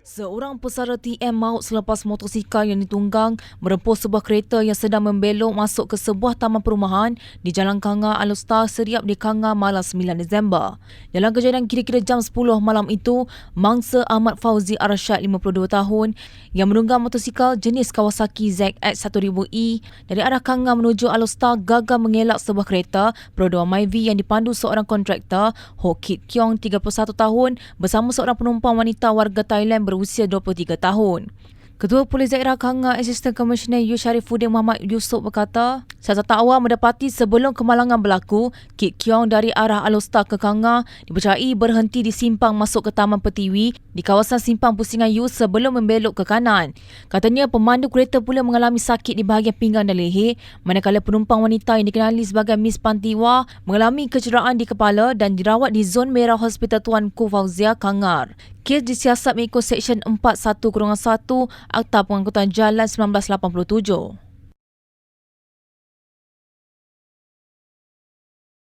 Seorang pesara TM maut selepas motosikal yang ditunggang merempus sebuah kereta yang sedang membelok masuk ke sebuah taman perumahan di Jalan Kanga Alustar Seriap di Kanga malam 9 Disember. Dalam kejadian kira-kira jam 10 malam itu, mangsa Ahmad Fauzi Arsyad 52 tahun yang menunggang motosikal jenis Kawasaki ZX1000E dari arah Kanga menuju Alustar gagal mengelak sebuah kereta berdua Myvi yang dipandu seorang kontraktor Ho Kit Kiong 31 tahun bersama seorang penumpang wanita warga Thailand berusia berusia 23 tahun. Ketua Polis Daerah Kanga Assistant Commissioner Yu Sharifuddin Muhammad Yusof berkata, siasatan awal mendapati sebelum kemalangan berlaku, Kit Kiong dari arah Alostar ke Kanga dipercayai berhenti di simpang masuk ke Taman Pertiwi di kawasan simpang Pusingan Yu sebelum membelok ke kanan. Katanya pemandu kereta pula mengalami sakit di bahagian pinggang dan leher, manakala penumpang wanita yang dikenali sebagai Miss Pantiwa mengalami kecederaan di kepala dan dirawat di zon merah Hospital Tuan Ku Fauzia Kangar. Kes disiasat mengikut Seksyen 41-1 Akta Pengangkutan Jalan 1987.